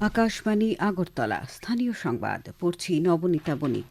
আকাশবাণী আগরতলা। স্থানীয় সংবাদ পড়ছি নবনীতা বণিক।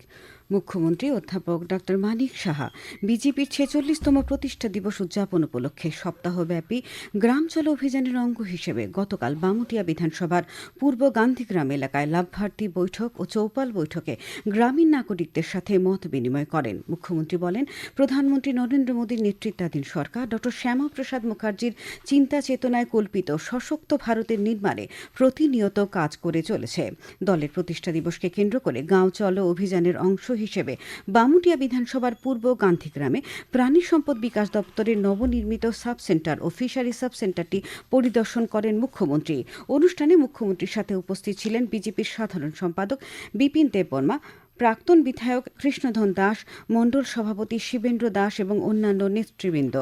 মুখ্যমন্ত্রী অধ্যাপক ড মানিক সাহা বিজেপির ছেচল্লিশতম প্রতিষ্ঠা দিবস উদযাপন উপলক্ষে সপ্তাহব্যাপী গ্রাম চলো অভিযানের অঙ্গ হিসেবে গতকাল বামুটিয়া বিধানসভার পূর্ব গান্ধীগ্রাম এলাকায় লাভভারতী বৈঠক ও চৌপাল বৈঠকে গ্রামীণ নাগরিকদের সাথে মত বিনিময় করেন। মুখ্যমন্ত্রী বলেন, প্রধানমন্ত্রী নরেন্দ্র মোদীর নেতৃত্বাধীন সরকার ড. শ্যামাপ্রসাদ মুখার্জির চিন্তা চেতনায় কল্পিত সশক্ত ভারতের নির্মাণে প্রতিনিয়ত কাজ করে চলেছে। দলের প্রতিষ্ঠা দিবসকে কেন্দ্র করে গাঁও চলো অভিযানের অংশ হিসেবে বামুটিয়া বিধানসভার পূর্ব গান্ধীগ্রামে প্রাণী সম্পদ বিকাশ দপ্তরের নবনির্মিত সাব সেন্টার ও ফিশারি সাব সেন্টারটি পরিদর্শন করেন মুখ্যমন্ত্রী। অনুষ্ঠানে মুখ্যমন্ত্রীর সাথে উপস্থিত ছিলেন বিজেপির সাধারণ সম্পাদক বিপিন দেববর্মা প্রাক্তন বিধায়ক কৃষ্ণধন দাস, মণ্ডল সভাপতি শিবেন্দ্র দাস এবং অন্যান্য নেতৃবৃন্দ।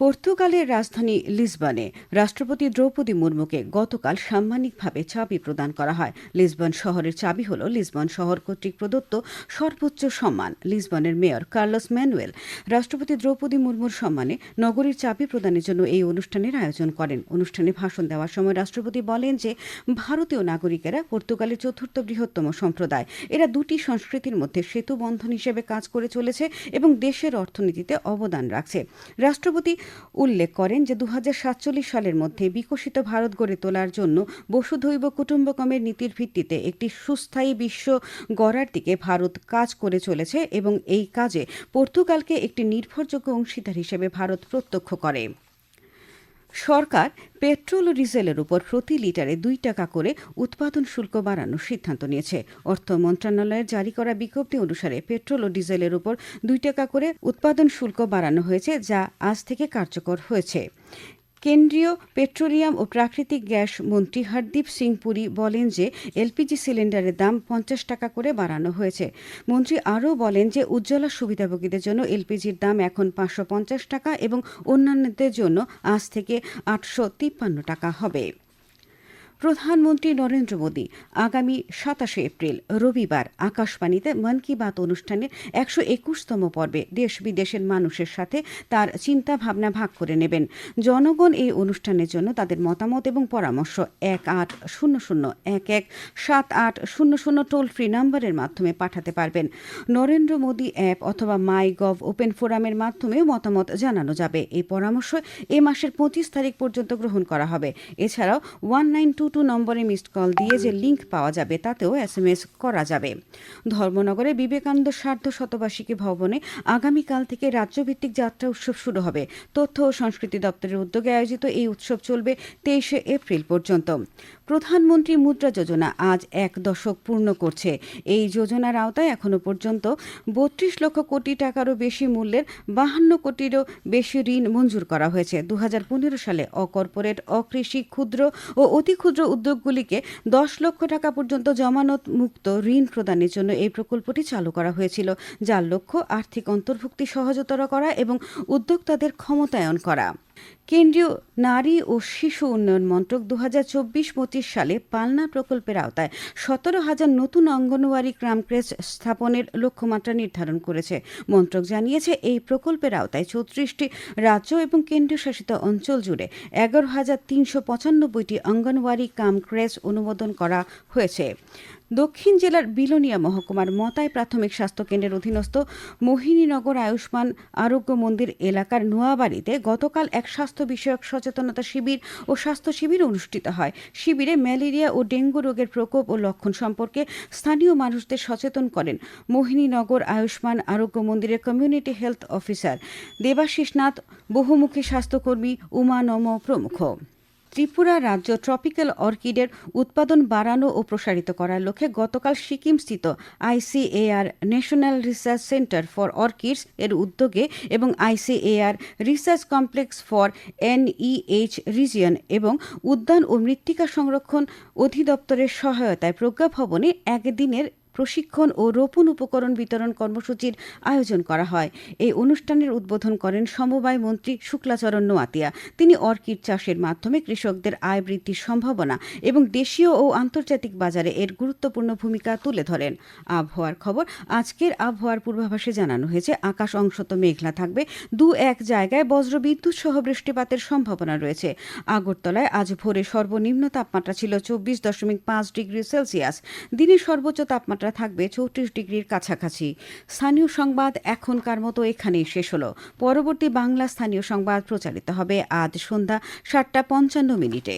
পর্তুগালের রাজধানী লিসবনে রাষ্ট্রপতি দ্রৌপদী মুর্মুকে গতকাল সাম্মানিকভাবে চাবি প্রদান করা হয়। লিসবন শহরের চাবি হল লিসবন শহর কর্তৃক প্রদত্ত সর্বোচ্চ সম্মান। লিসবনের মেয়র কার্লোস ম্যানুয়েল রাষ্ট্রপতি দ্রৌপদী মুর্মুর সম্মানে নগরীর চাবি প্রদানের জন্য এই অনুষ্ঠানের আয়োজন করেন। অনুষ্ঠানে ভাষণ দেওয়ার সময় রাষ্ট্রপতি বলেন যে, ভারতীয় নাগরিকেরা পর্তুগালের চতুর্থ বৃহত্তম সম্প্রদায়। এরা দুটি সংস্কৃতির মধ্যে সেতু বন্ধন হিসেবে কাজ করে চলেছে এবং দেশের অর্থনীতিতে অবদান রাখছে। রাষ্ট্রপতি উল্লেখ করেন যে দু হাজার সাতচল্লিশ সালের মধ্যে বিকশিত ভারত গড়ে তোলার জন্য বসুধৈব কুটুম্বকমের নীতির ভিত্তিতে একটি সুস্থায়ী বিশ্ব গড়ার দিকে ভারত কাজ করে চলেছে এবং এই কাজে পর্তুগালকে একটি নির্ভরযোগ্য অংশীদার হিসেবে ভারত প্রত্যক্ষ করে। সরকার পেট্রোল ও ডিজেলের উপর প্রতি লিটারে দুই টাকা করে উৎপাদন শুল্ক বাড়ানোর সিদ্ধান্ত নিয়েছে। অর্থ মন্ত্রণালয়ের জারি করা বিজ্ঞপ্তি অনুসারে পেট্রোল ও ডিজেলের উপর দুই টাকা করে উৎপাদন শুল্ক বাড়ানো হয়েছে, যা আজ থেকে কার্যকর হয়েছে। কেন্দ্রীয় পেট্রোলিয়াম ও প্রাকৃতিক গ্যাস মন্ত্রী হরদীপ সিং পুরী বলেন যে, এলপিজি সিলিন্ডারের দাম পঞ্চাশ টাকা করে বাড়ানো হয়েছে। মন্ত্রী আরও বলেন যে, উজ্জ্বলা সুবিধাভোগীদের জন্য এলপিজির দাম এখন পাঁচশো পঞ্চাশ টাকা এবং অন্যান্যদের জন্য আজ থেকে আটশো তিপ্পান্ন টাকা হবে। প্রধানমন্ত্রী নরেন্দ্র মোদী আগামী সাতাশে এপ্রিল, রবিবার আকাশবাণীতে মন কি বাত অনুষ্ঠানের একশো একুশতম পর্বে দেশ বিদেশের মানুষের সাথে তার চিন্তা ভাবনা ভাগ করে নেবেন। জনগণ এই অনুষ্ঠানের জন্য তাদের মতামত এবং পরামর্শ এক আট শূন্য শূন্য এক এক সাত আট শূন্য শূন্য টোল ফ্রি নাম্বারের মাধ্যমে পাঠাতে পারবেন। নরেন্দ্র মোদী অ্যাপ অথবা মাই গভ ওপেন ফোরামের মাধ্যমেও মতামত জানানো যাবে। এই পরামর্শ এ মাসের পঁচিশ তারিখ পর্যন্ত গ্রহণ করা হবে। এছাড়াও ওয়ান নাইন টু টু নম্বরে মিসড কল দিয়ে যে লিঙ্ক পাওয়া যাবে, তাতেও এস এম এস করা যাবে। ধর্মনগরে বিবেকানন্দ সার্ধ শতবার্ষিকী ভবনে আগামীকাল থেকে রাজ্যভিত্তিক যাত্রা উৎসব শুরু হবে। তথ্য ও সংস্কৃতি দপ্তরের উদ্যোগে আয়োজিত এই উৎসব চলবে তেইশে এপ্রিল পর্যন্ত। প্রধানমন্ত্রী মুদ্রা যোজনা আজ এক দশক পূর্ণ করছে। এই যোজনার আওতায় এখনও পর্যন্ত বত্রিশ লক্ষ কোটি টাকারও বেশি মূল্যের বাহান্ন কোটিরও বেশি ঋণ মঞ্জুর করা হয়েছে। দু হাজার পনেরো সালে অকর্পোরেট, অকৃষি, ক্ষুদ্র ও অতি ক্ষুদ্র উদ্যোগগুলিকে দশ লক্ষ টাকা পর্যন্ত জমানত মুক্ত ঋণ প্রদানের জন্য এই প্রকল্পটি চালু করা হয়েছিল, যার লক্ষ্য আর্থিক অন্তর্ভুক্তি সহজতর করা এবং উদ্যোক্তাদের ক্ষমতায়ন করা। কেন্দ্রীয় নারী ও শিশু উন্নয়ন মন্ত্রক দু হাজার চব্বিশ পঁচিশ সালে পালনা প্রকল্পের আওতায় সতেরো হাজার নতুন অঙ্গনওয়াড়ি ক্রামক্রেস স্থাপনের লক্ষ্যমাত্রা নির্ধারণ করেছে। মন্ত্রক জানিয়েছে, এই প্রকল্পের আওতায় চৌত্রিশটি রাজ্য এবং কেন্দ্রীয় শাসিত অঞ্চল জুড়ে এগারো হাজার তিনশো পঁচানব্বইটি অঙ্গনওয়াড়ি কামক্রেস অনুমোদন করা হয়েছে। দক্ষিণ জেলার বিলোনিয়া মহকুমার মতাই প্রাথমিক স্বাস্থ্যকেন্দ্রের অধীনস্থ মোহিনীনগর আয়ুষ্মান আরোগ্য মন্দির এলাকার নোয়াবাড়িতে গতকাল এক স্বাস্থ্য বিষয়ক সচেতনতা শিবির ও স্বাস্থ্য শিবির অনুষ্ঠিত হয়। শিবিরে ম্যালেরিয়া ও ডেঙ্গু রোগের প্রকোপ ও লক্ষণ সম্পর্কে স্থানীয় মানুষদের সচেতন করেন মোহিনীনগর আয়ুষ্মান আরোগ্য মন্দিরের community health officer Debashis Nath, বহুমুখী স্বাস্থ্যকর্মী উমা নম প্রমুখ। ত্রিপুরা রাজ্য ট্রপিক্যাল অর্কিডের উৎপাদন বাড়ানো ও প্রসারিত করার লক্ষ্যে গতকাল সিকিমস্থিত ICAR national research centre for orchids এর উদ্যোগে এবং ICAR research complex for NEH region এবং উদ্যান ও মৃত্তিকা সংরক্ষণ অধিদপ্তরের সহায়তায় প্রজ্ঞা ভবনে একদিনের প্রশিক্ষণ ও রোপণ উপকরণ বিতরণ কর্মসূচির আয়োজন করা হয়। এই অনুষ্ঠানের উদ্বোধন করেন সমবায় মন্ত্রী শুক্লাচরণ নোয়াতিয়া। তিনি অর্কিড চাষের মাধ্যমে কৃষকদের আয় বৃদ্ধির সম্ভাবনা এবং দেশীয় ও আন্তর্জাতিক বাজারে এর গুরুত্বপূর্ণ ভূমিকা তুলে ধরেন। আবহাওয়ার খবর আজকের আবহাওয়ার পূর্বাভাসে জানানো হয়েছে, আকাশ অংশত মেঘলা থাকবে, দু এক জায়গায় বজ্রবিদ্যুৎ সহ বৃষ্টিপাতের সম্ভাবনা রয়েছে। আগরতলায় আজ ভোরে সর্বনিম্ন তাপমাত্রা ছিল চব্বিশ দশমিক পাঁচ ডিগ্রি সেলসিয়াস। দিনের সর্বোচ্চ তাপমাত্রা থাকবে চৌত্রিশ ডিগ্রির কাছাকাছি। স্থানীয় সংবাদ এখনকার মতো এখানেই শেষ হলো। পরবর্তী বাংলা স্থানীয় সংবাদ প্রচারিত হবে আজ সন্ধ্যা সাতটা পঞ্চান্ন মিনিটে।